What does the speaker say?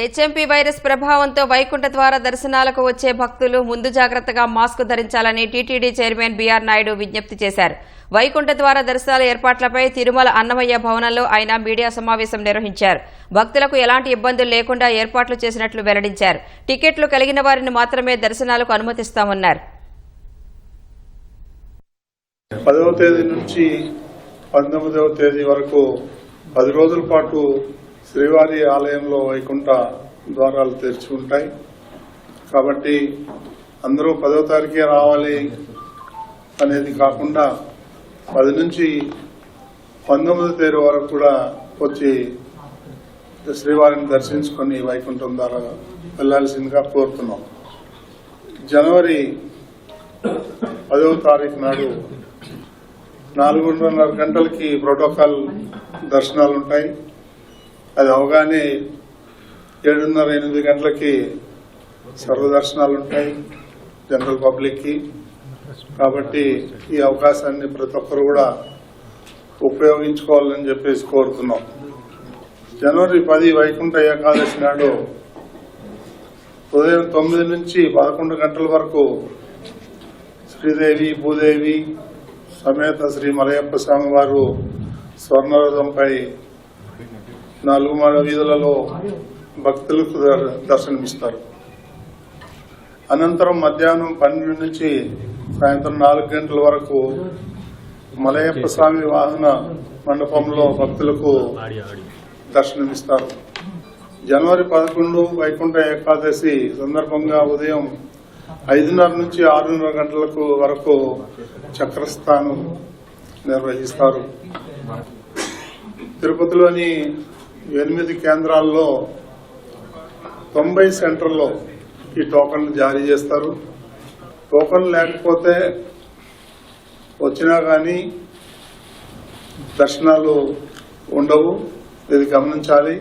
HMP virus ప్రభావంతో వైకుంఠ ద్వార దర్శనాలకు వచ్చే భక్తులు ముందు జాగ్రత్తగా మాస్క్ ధరించాలని టీటీడీ చైర్మన్ బీఆర్ నాయుడు విజ్ఞప్తి చేశారు. వైకుంఠ ద్వార దర్శనాల ఏర్పాట్లపై తిరుమల అన్నమయ్య భవనంలో ఆయన మీడియా సమావేశం నిర్వహించారు. భక్తులకు ఎలాంటి ఇబ్బందులు లేకుండా ఏర్పాట్లు చేసినట్లు వెల్లడించారు. టికెట్లు కలిగిన వారిని మాత్రమే దర్శనాలకు అనుమతిస్తామన్నారు. పదవ తేదీ నుంచి పంతొమ్మిదవ తేదీ వరకు పది రోజుల పాటు శ్రీవారి ఆలయంలో వైకుంఠ ద్వారాలు తెరిచి ఉంటాయి. కాబట్టి అందరూ పదో తారీఖే రావాలి అనేది కాకుండా పది నుంచి పంతొమ్మిదో తేదీ వరకు కూడా వచ్చి శ్రీవారిని దర్శించుకొని వైకుంఠం ద్వారా వెళ్ళాల్సిందిగా కోరుతున్నాం. జనవరి పదవ తారీఖు నాడు నాలుగున్నర గంటలకి ప్రోటోకాల్ దర్శనాలు ఉంటాయి. అది అవగానే ఏడున్నర ఎనిమిది గంటలకి సర్వ దర్శనాలు ఉంటాయి జనరల్ పబ్లిక్కి కాబట్టి ఈ అవకాశాన్ని ప్రతి ఒక్కరు కూడా ఉపయోగించుకోవాలని చెప్పేసి కోరుతున్నాం. జనవరి పది వైకుంఠ ఏకాదశి నాడు ఉదయం తొమ్మిది నుంచి పదకొండు గంటల వరకు శ్రీదేవి భూదేవి సమేత శ్రీ మలయప్ప స్వామి వారు స్వర్ణరథంపై నాలుగు మాడ వీధులలో భక్తులకు దర్శనమిస్తారు. అనంతరం మధ్యాహ్నం పన్నెండు నుంచి సాయంత్రం నాలుగు గంటల వరకు మలయప్ప స్వామి వాహన మండపంలో భక్తులకు దర్శనమిస్తారు. జనవరి పదకొండు వైకుంఠ ఏకాదశి సందర్భంగా ఉదయం ఐదున్నర నుంచి ఆరున్నర గంటలకు వరకు చక్రస్థానం నిర్వహిస్తారు. తిరుపతిలోని ఎనిమిది కేంద్రాల్లో తొంభై సెంటర్లో ఈ టోకన్లు జారీ చేస్తారు. టోకన్ లేకపోతే వచ్చినా కానీ దర్శనాలు ఉండవు. ఇది గమనించాలి.